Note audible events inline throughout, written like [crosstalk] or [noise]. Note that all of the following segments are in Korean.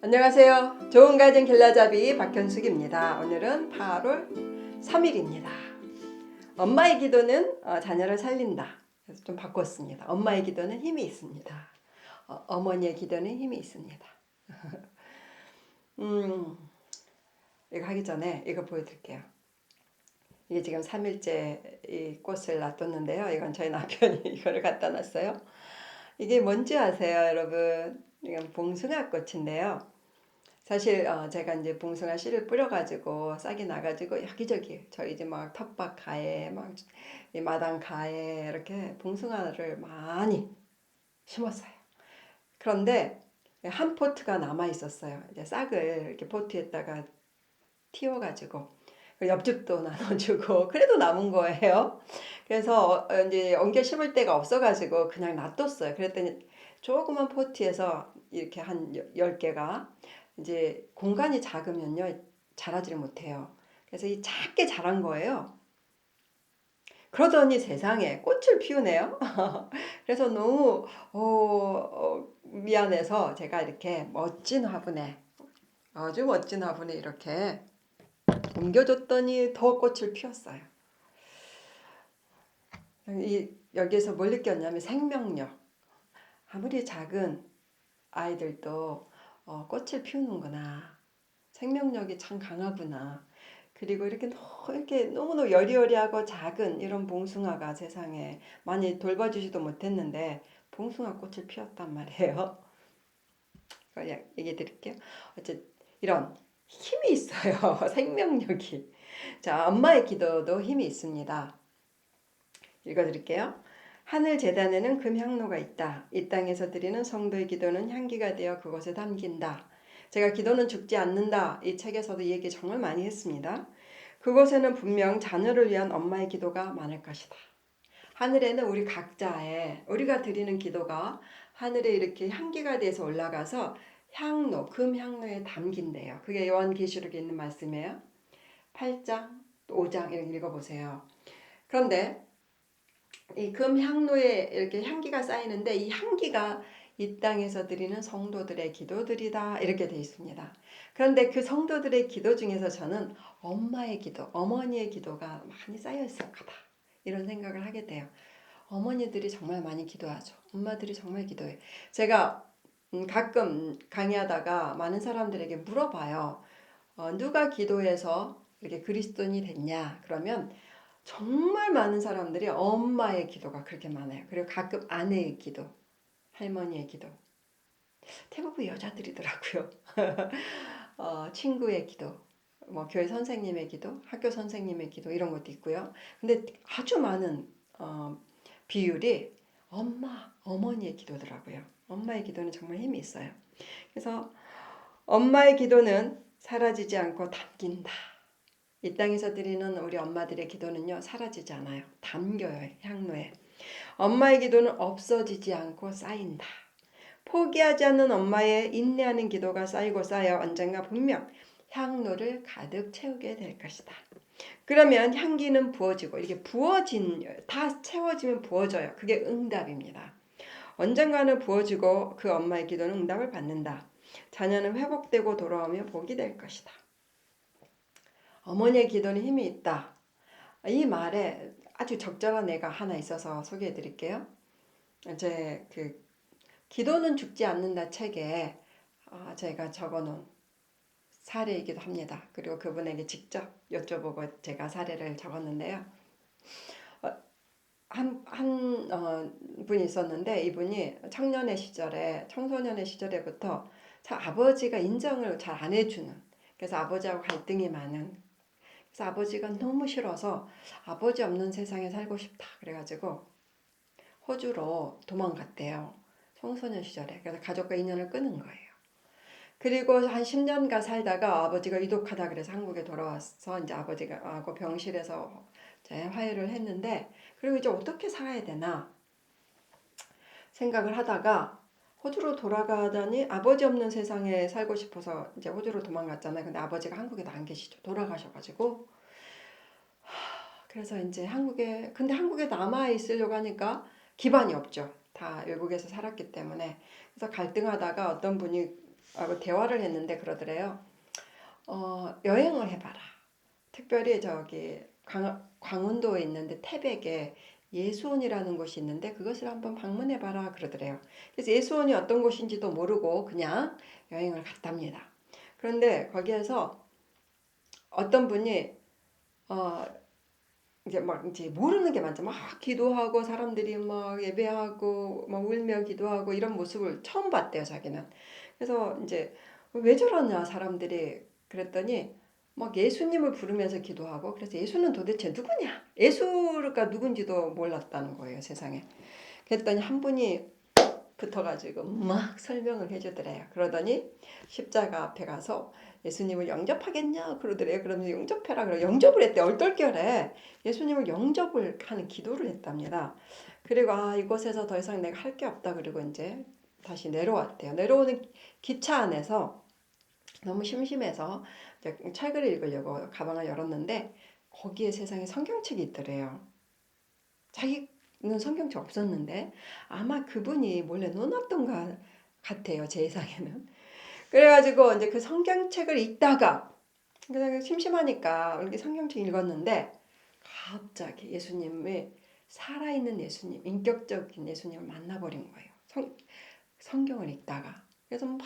안녕하세요. 좋은 가정 길라잡이 박현숙입니다. 오늘은 8월 3일입니다. 엄마의 기도는 어, 자녀를 살린다. 그래서 좀 바꿨습니다. 엄마의 기도는 힘이 있습니다. 어, 머니의 기도는 힘이 있습니다. [laughs] 음, 이거 하기 전에 이거 보여드릴게요. 이게 지금 3일째 이 꽃을 놔뒀는데요. 이건 저희 남편이 [laughs] 이거를 갖다 놨어요. 이게 뭔지 아세요, 여러분? 이건 봉숭아 꽃인데요. 사실 어, 제가 이제 봉숭아 씨를 뿌려가지고 싹이 나가지고 여기저기 저희 이제 막 텃밭 가에 막이 마당 가에 이렇게 봉숭아를 많이 심었어요. 그런데 한 포트가 남아 있었어요. 이제 싹을 이렇게 포트에다가 틔워가지고 그 옆집도 [laughs] 나눠주고 그래도 남은 거예요. 그래서 어, 이제 옮겨 심을 데가 없어가지고 그냥 놔뒀어요. 그랬더니 조그만 포트에서 이렇게 한 10개가 이제 공간이 작으면요 자라지를 못해요. 그래서 이 작게 자란 거예요. 그러더니 세상에 꽃을 피우네요. [laughs] 그래서 너무 어, 어, 미안해서 제가 이렇게 멋진 화분에 아주 멋진 화분에 이렇게 옮겨줬더니 더 꽃을 피웠어요. 이 여기에서 뭘 느꼈냐면 생명력. 아무리 작은 아이들도 어, 꽃을 피우는구나. 생명력이 참 강하구나. 그리고 이렇게 너무 이렇게 너무너무 여리여리하고 작은 이런 봉숭아가 세상에 많이 돌봐주지도 못했는데 봉숭아 꽃을 피웠단 말이에요. 이거 얘기해 드릴게요. 어째 이런 힘이 있어요. [laughs] 생명력이. 자, 엄마의 기도도 힘이 있습니다. 읽어 드릴게요. 하늘 재단에는 금 향로가 있다. 이 땅에서 드리는 성도의 기도는 향기가 되어 그곳에 담긴다. 제가 기도는 죽지 않는다. 이 책에서도 이 얘기 정말 많이 했습니다. 그곳에는 분명 자녀를 위한 엄마의 기도가 많을 것이다. 하늘에는 우리 각자의 우리가 드리는 기도가 하늘에 이렇게 향기가 돼서 올라가서 향로, 금 향로에 담긴대요. 그게 요한계시록에 있는 말씀이에요. 8장, 5장 이렇게 읽어보세요. 그런데 이 금향로에 이렇게 향기가 쌓이는데 이 향기가 이 땅에서 드리는 성도들의 기도들이다 이렇게 되어 있습니다. 그런데 그 성도들의 기도 중에서 저는 엄마의 기도, 어머니의 기도가 많이 쌓여 있을 거다 이런 생각을 하게 돼요. 어머니들이 정말 많이 기도하죠. 엄마들이 정말 기도해. 제가 음, 가끔 강의하다가 많은 사람들에게 물어봐요. 어, 누가 기도해서 이렇게 그리스도인이 됐냐? 그러면 정말 많은 사람들이 엄마의 기도가 그렇게 많아요. 그리고 가끔 아내의 기도, 할머니의 기도. 대부분 여자들이더라고요. [laughs] 어, 친구의 기도, 뭐 교회 선생님의 기도, 학교 선생님의 기도 이런 것도 있고요. 근데 아주 많은 어, 비율이 엄마, 어머니의 기도더라고요. 엄마의 기도는 정말 힘이 있어요. 그래서 엄마의 기도는 사라지지 않고 담긴다. 이 땅에서 드리는 우리 엄마들의 기도는요 사라지지 않아요. 담겨요 향로에. 엄마의 기도는 없어지지 않고 쌓인다. 포기하지 않는 엄마의 인내하는 기도가 쌓이고 쌓여 언젠가 분명 향로를 가득 채우게 될 것이다. 그러면 향기는 부어지고 이렇게 부어진 다 채워지면 부어져요. 그게 응답입니다. 언젠가는 부어지고 그 엄마의 기도는 응답을 받는다. 자녀는 회복되고 돌아오며 복이 될 것이다. 어머니의 기도는 힘이 있다. 이 말에 아주 적절한 애가 하나 있어서 소개해 드릴게요. 제 그 기도는 죽지 않는다 책에 어, 제가 적어 놓은 사례이기도 합니다. 그리고 그분에게 직접 여쭤보고 제가 사례를 적었는데요. 어, 한, 한 어, 분이 있었는데 이분이 청년의 시절에 청소년의 시절에부터 참 아버지가 인정을 잘 안 해주는 그래서 아버지하고 갈등이 많은 그래서 아버지가 너무 싫어서 아버지 없는 세상에 살고 싶다 그래가지고 호주로 도망갔대요. 청소년 시절에 그래서 가족과 인연을 끊은 거예요. 그리고 한 10년간 살다가 아버지가 위독하다 그래서 한국에 돌아와서 이제 아버지가 병실에서 화해를 했는데 그리고 이제 어떻게 살아야 되나 생각을 하다가 호주로 돌아가더니 아버지 없는 세상에 살고 싶어서 이제 호주로 도망갔잖아요. 근데 아버지가 한국에도 안 계시죠. 돌아가셔가지고 그래서 이제 한국에 근데 한국에 남아 있으려고 하니까 기반이 없죠. 다 외국에서 살았기 때문에 그래서 갈등하다가 어떤 분이 대화를 했는데 그러더래요. 어, 여행을 해봐라. 특별히 저기 광, 광운도에 있는데 태백에 예수원이라는 곳이 있는데 그것을 한번 방문해 봐라 그러더래요. 그래서 예수원이 어떤 곳인지도 모르고 그냥 여행을 갔답니다. 그런데 거기에서 어떤 분이 어 이제 막 이제 모르는 게 많죠. 막 기도하고 사람들이 막 예배하고 막 울며 기도하고 이런 모습을 처음 봤대요, 자기는. 그래서 이제 왜 저러냐 사람들이 그랬더니 막 예수님을 부르면서 기도하고 그래서 예수는 도대체 누구냐? 예수가 누군지도 몰랐다는 거예요, 세상에. 그랬더니 한 분이 붙어가지고 막 설명을 해주더래요. 그러더니 십자가 앞에 가서 예수님을 영접하겠냐 그러더래요. 그러면 영접해라 그래 영접을 했대 얼떨결에 예수님을 영접을 하는 기도를 했답니다. 그리고 아 이곳에서 더 이상 내가 할 게 없다 그리고 이제 다시 내려왔대요. 내려오는 기차 안에서 너무 심심해서 책을 읽으려고 가방을 열었는데 거기에 세상에 성경책이 있더래요. 자기는 성경책 없었는데 아마 그분이 몰래 놓았던 것 같아요. 제 예상에는. 그래가지고 이제 그 성경책을 읽다가 그냥 심심하니까 이렇게 성경책 읽었는데 갑자기 예수님의 살아있는 예수님, 인격적인 예수님을 만나버린 거예요. 성, 성경을 읽다가. 그래서 막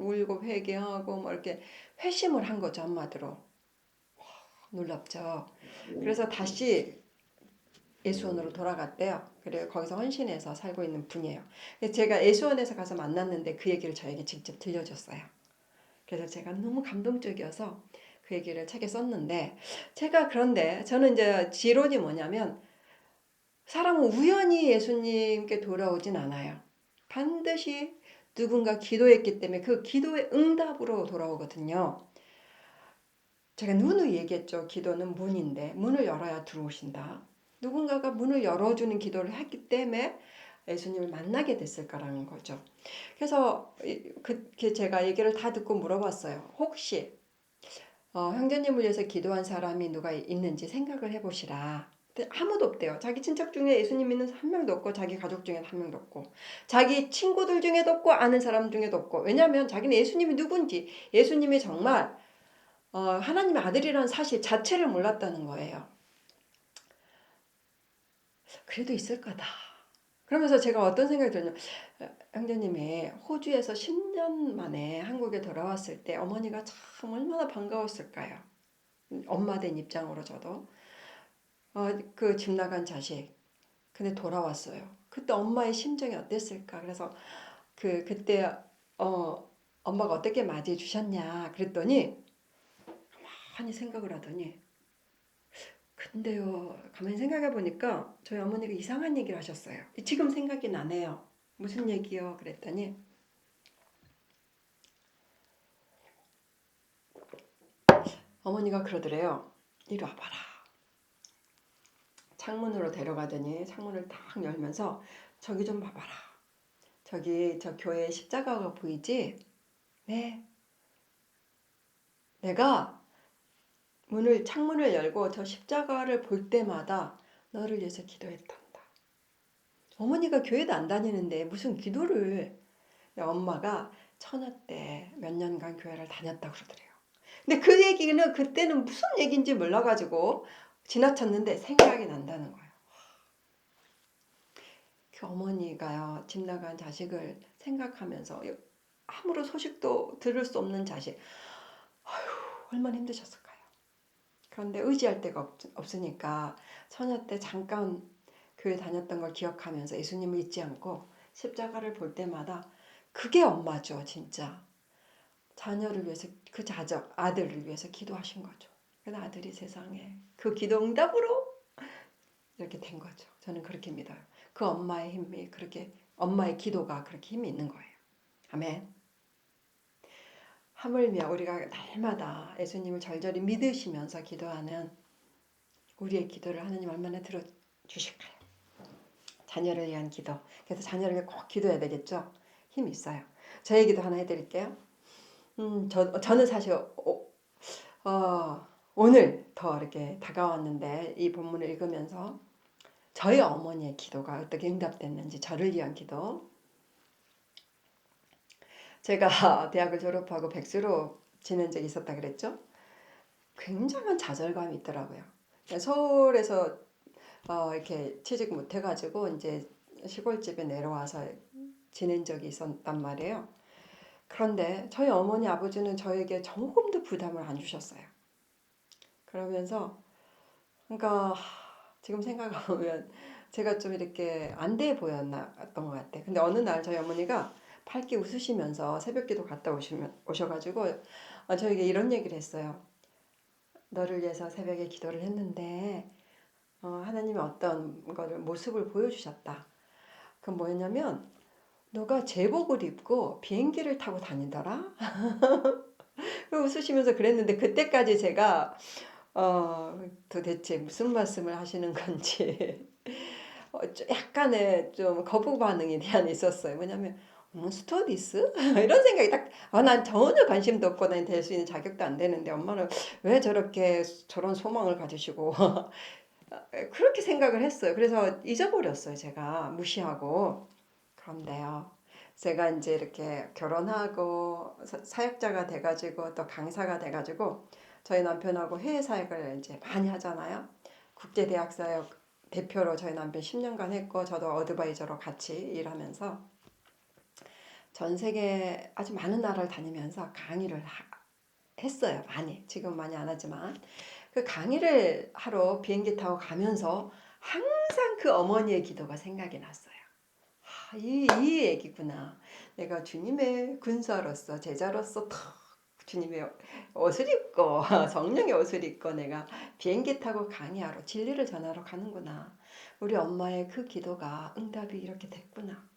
울고 회개하고 뭐 이렇게 회심을 한 거죠, 한마디로. 와, 놀랍죠. 그래서 다시 예수원으로 돌아갔대요. 그리고 거기서 헌신해서 살고 있는 분이에요. 제가 예수원에서 가서 만났는데 그 얘기를 저에게 직접 들려줬어요. 그래서 제가 너무 감동적이어서 그 얘기를 책에 썼는데 제가 그런데 저는 이제 지론이 뭐냐면 사람은 우연히 예수님께 돌아오진 않아요. 반드시 누군가 기도했기 때문에 그 기도의 응답으로 돌아오거든요. 제가 누누이 얘기했죠. 기도는 문인데 문을 열어야 들어오신다. 누군가가 문을 열어주는 기도를 했기 때문에 예수님을 만나게 됐을 거라는 거죠. 그래서 그 제가 얘기를 다 듣고 물어봤어요. 혹시 어, 형제님을 위해서 기도한 사람이 누가 있는지 생각을 해보시라. 아무도 없대요. 자기 친척 중에 예수님 믿는 한 명도 없고 자기 가족 중에 한 명도 없고 자기 친구들 중에도 없고 아는 사람 중에도 없고 왜냐하면 자기는 예수님이 누군지 예수님이 정말 어, 하나님의 아들이라는 사실 자체를 몰랐다는 거예요. 그래도 있을 거다. 그러면서 제가 어떤 생각이 들냐면 형제님이 호주에서 10년 만에 한국에 돌아왔을 때 어머니가 참 얼마나 반가웠을까요? 엄마 된 입장으로 저도 어, 그 집 나간 자식 근데 돌아왔어요. 그때 엄마의 심정이 어땠을까? 그래서 그 그때 어 엄마가 어떻게 맞이해 주셨냐 그랬더니 많이 생각을 하더니 근데요, 가만히 생각해 보니까 저희 어머니가 이상한 얘기를 하셨어요. 지금 생각이 나네요. 무슨 얘기요? 그랬더니 어머니가 그러더래요. 이리 와봐라. 창문으로 데려가더니 창문을 딱 열면서 저기 좀 봐봐라. 저기 저 교회 십자가가 보이지? 네. 내가 문을 창문을 열고 저 십자가를 볼 때마다 너를 위해서 기도했단다. 어머니가 교회도 안 다니는데 무슨 기도를 엄마가 처녀 때몇 년간 교회를 다녔다 그러더래요. 근데 그 얘기는 그때는 무슨 얘기인지 몰라가지고 지나쳤는데 생각이 난다는 거예요. 그 어머니가요 집 나간 자식을 생각하면서 아무런 소식도 들을 수 없는 자식 아휴 얼마나 힘드셨을까. 그런데 의지할 데가 없, 없으니까 처녀 때 잠깐 교회 다녔던 걸 기억하면서 예수님을 잊지 않고 십자가를 볼 때마다 그게 엄마죠, 진짜. 자녀를 위해서 그 자적 아들을 위해서 기도하신 거죠. 그래서 아들이 세상에 그 기도 응답으로 이렇게 된 거죠. 저는 그렇게 믿어요. 그 엄마의 힘이 그렇게 엄마의 기도가 그렇게 힘이 있는 거예요. 아멘. 하물며 우리가 날마다 예수님을 절절히 믿으시면서 기도하는 우리의 기도를 하나님 얼마나 들어주실까요? 자녀를 위한 기도. 그래서 자녀를 위해 꼭 기도해야 되겠죠? 힘 있어요. 저 얘기도 하나 해드릴게요. 음, 저, 저는 사실 어, 어, 오늘 더 이렇게 다가왔는데 이 본문을 읽으면서 저희 어머니의 기도가 어떻게 응답됐는지 저를 위한 기도 제가 [laughs] 대학을 졸업하고 백수로 지낸 적이 있었다 그랬죠. 굉장한 좌절감이 있더라고요. 서울에서 어, 이렇게 취직 못 해가지고 이제 시골집에 내려와서 지낸 적이 있었단 말이에요. 그런데 저희 어머니 아버지는 저에게 조금도 부담을 안 주셨어요. 그러면서 그러니까 하, 지금 생각해보면 제가 좀 이렇게 안 돼 보였던 것 같아. 근데 어느 날 저희 어머니가 밝게 웃으시면서 새벽기도 갔다 오시면 오셔가지고 어, 저에게 이런 얘기를 했어요. 너를 위해서 새벽에 기도를 했는데 어, 하나님이 어떤 거를 모습을 보여주셨다. 그 뭐였냐면 너가 제복을 입고 비행기를 타고 다니더라. [laughs] 웃으시면서 그랬는데 그때까지 제가 어, 도대체 무슨 말씀을 하시는 건지 [laughs] 어, 좀 약간의 좀 거부 반응이 대한 있었어요. 뭐냐면 어, 스튜어디스? 이런 생각이 딱, 아, 난 전혀 관심도 없고 난 될 수 있는 자격도 안 되는데 엄마는 왜 저렇게 저런 소망을 가지시고 [laughs] 그렇게 생각을 했어요. 그래서 잊어버렸어요. 제가 무시하고. 그런데요. 제가 이제 이렇게 결혼하고 사- 사역자가 돼가지고 또 강사가 돼가지고 저희 남편하고 해외 사역을 이제 많이 하잖아요. 국제 대학 사역 대표로 저희 남편 10년간 했고 저도 어드바이저로 같이 일하면서 전 세계 아주 많은 나라를 다니면서 강의를 하- 했어요. 많이. 지금 많이 안 하지만 그 강의를 하러 비행기 타고 가면서 항상 그 어머니의 기도가 생각이 났어요. 아, 이, 이 얘기구나. 내가 주님의 군사로서 제자로서 탁 주님의 옷을 입고 성령의 옷을 입고 내가 비행기 타고 강의하러 진리를 전하러 가는구나. 우리 엄마의 그 기도가 응답이 이렇게 됐구나.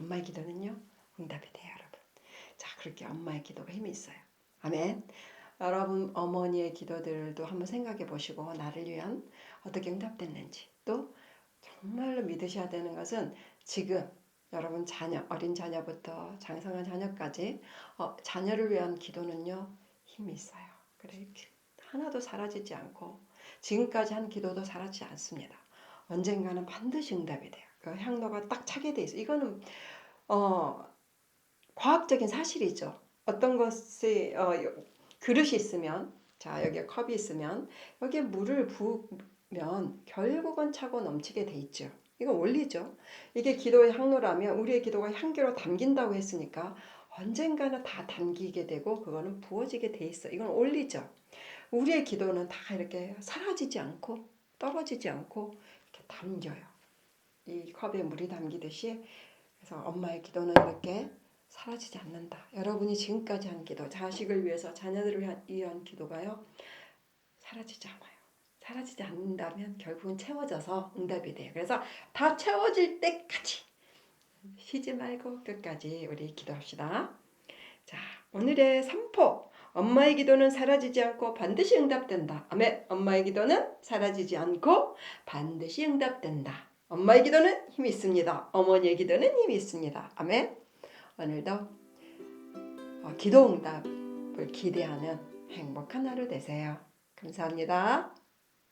엄마의 기도는요 응답이 돼요, 여러분. 자, 그렇게 엄마의 기도가 힘이 있어요. 아멘. 여러분 어머니의 기도들도 한번 생각해 보시고 나를 위한 어떻게 응답됐는지 또 정말로 믿으셔야 되는 것은 지금 여러분 자녀 어린 자녀부터 장성한 자녀까지 어, 자녀를 위한 기도는요 힘이 있어요. 그래 하나도 사라지지 않고 지금까지 한 기도도 사라지지 않습니다. 언젠가는 반드시 응답이 돼요. 그 향로가 딱 차게 돼 있어. 이거는 어 과학적인 사실이죠. 어떤 것이 어, 그릇이 있으면 자 여기에 컵이 있으면 여기에 물을 부으면 결국은 차고 넘치게 돼 있죠. 이건 원리죠. 이게 기도의 향로라면 우리의 기도가 향기로 담긴다고 했으니까 언젠가는 다 담기게 되고 그거는 부어지게 돼 있어. 이건 원리죠. 우리의 기도는 다 이렇게 사라지지 않고 떨어지지 않고 이렇게 담겨요. 이 컵에 물이 담기듯이 그래서 엄마의 기도는 이렇게 사라지지 않는다. 여러분이 지금까지 한 기도, 자식을 위해서 자녀들을 위한 기도가요 사라지지 않아요. 사라지지 않는다면 결국은 채워져서 응답이 돼요. 그래서 다 채워질 때까지 쉬지 말고 끝까지 우리 기도합시다. 자, 오늘의 삼포. 엄마의 기도는 사라지지 않고 반드시 응답된다. 아멘. 엄마의 기도는 사라지지 않고 반드시 응답된다. 엄마의 기도는 힘이 있습니다. 어머니의 기도는 힘이 있습니다. 아멘. 오늘도 어, 기도 응답을 기대하는 행복한 하루 되세요. 감사합니다.